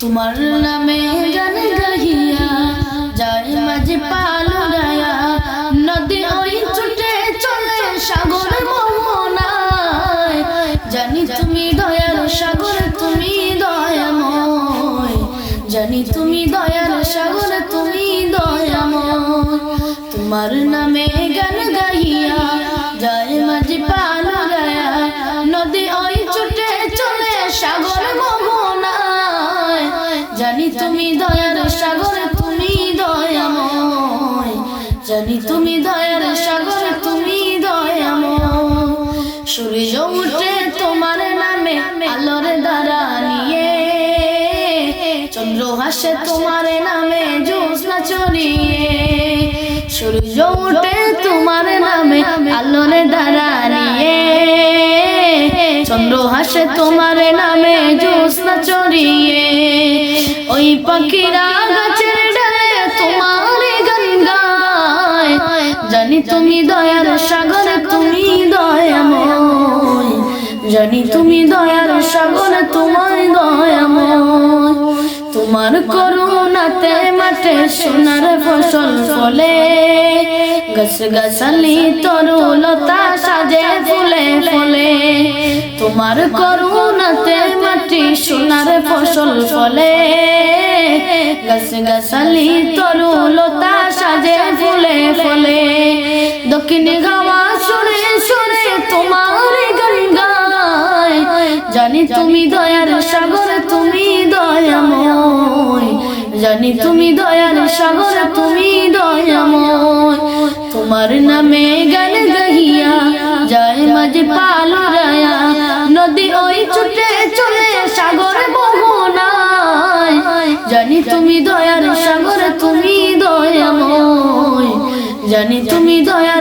তোমার নামে গান গাহিয়া যায় মাঝে পালুরায়া, নদী ওই ছুটে চলে সাগর মোহনায় জানি তুমি দয়ার সাগর, তুমি দয়াময়। জানি তুমি দয়ার সাগর, তুমি দয়াময়। তোমার নামে গান গাহিয়া যায় মাঝে তুমি দয়ার সাগর, তুমি দয়াময়। জানি তুমি দয়ার সাগর, তুমি দয়াময়। সূর্য উঠে তোমার নামে, আলোর দ্বারা নিয়ে। চন্দ্র হাসে তোমার নামে, জ্যোৎস্না চড়িয়ে সূর্য উঠে তোমার নামে, আলোর দ্বারা নিয়ে। চন্দ্র হাসে তোমার নামে, জ্যোৎস্না চড়িয়ে ওই পাখিরা গাছের ডালে তোমার গান গায় জানি তুমি দয়ার সাগর, তুমি দয়াময়। জানি তুমি দয়ার সাগর তোমার দয়াময়। তোমার করুণাতে মাঠে সোনার ফসল ফলে। গাছ গাছালি তরুলতা সাজে ফুলে ফলে। তোমার করুণাতে মাটি সোনার ফসল ফলে। গাছ গাছালি তরুলতা সাজে ফুলে ফলে। দক্ষিণে গাওয়া সুরে সুরে তোমার গায়। জানি তুমি দয়ার সাগর, তুমি দয়াময়। জানি তুমি দয়ার সাগর, তুমি দয়াময়। তোমার নামে গান গাহিয়া যায় মাঝে পালুরায়া নদী ওই ছুটে চলে সাগর মোহনায় জানি তুমি দয়ার সাগর তুমি দয়াময় জানি তুমি দয়ার